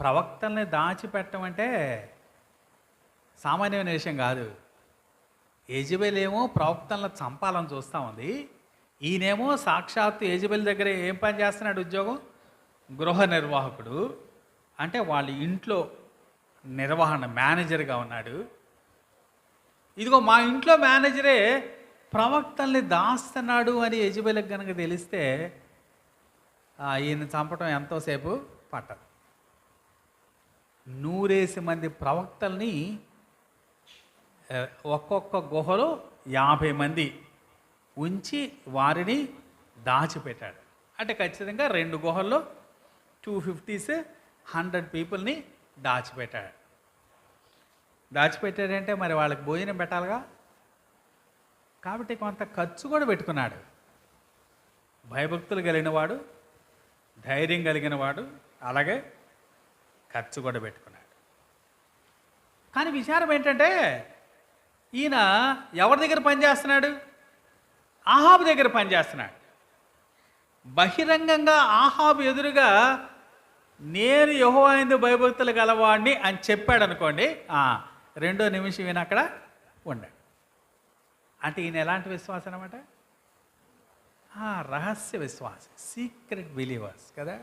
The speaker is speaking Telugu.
ప్రవక్తల్ని దాచిపెట్టడం అంటే సామాన్యమైన విషయం కాదు. యజబెల్ ఏమో ప్రవక్తలను చంపాలని చూస్తూ ఉంది. ఈయనేమో సాక్షాత్తు యజబెల్ దగ్గర ఏం పని చేస్తున్నాడు ఉద్యోగం? గృహ నిర్వాహకుడు. అంటే వాళ్ళ ఇంట్లో నిర్వహణ మేనేజర్గా ఉన్నాడు. ఇదిగో మా ఇంట్లో మేనేజరే ప్రవక్తల్ని దాస్తున్నాడు అని యజబెలకు కనుక తెలిస్తే ఈయన చంపటం ఎంతోసేపు పట్టదు. నూరేసి మంది ప్రవక్తల్ని ఒక్కొక్క గుహలో యాభై మంది ఉంచి వారిని దాచిపెట్టాడు. అంటే ఖచ్చితంగా రెండు గుహల్లో టూ ఫిఫ్టీస్ హండ్రెడ్ పీపుల్ని దాచిపెట్టాడు. దాచిపెట్టాడంటే మరి వాళ్ళకి భోజనం పెట్టాలిగా? కాబట్టి కొంత ఖర్చు కూడా పెట్టుకున్నాడు. భయభక్తులు కలిగిన వాడు ధైర్యం కలిగిన వాడు అలాగే ఖర్చు కూడా పెట్టుకున్నాడు. కానీ విచారం ఏంటంటే ఈయన ఎవరి దగ్గర పనిచేస్తున్నాడు ఆహాబు దగ్గర పనిచేస్తున్నాడు బహిరంగంగా ఆహాబు ఎదురుగా నేను యహోవాయిందు భయభక్తులు గలవాడిని అని చెప్పాడు అనుకోండి రెండో నిమిషం ఈయన అక్కడ ఉండాడు. అంటే ఈయన ఎలాంటి విశ్వాసం అనమాట రహస్య విశ్వాసం సీక్రెట్ బిలీవర్స్ కదా?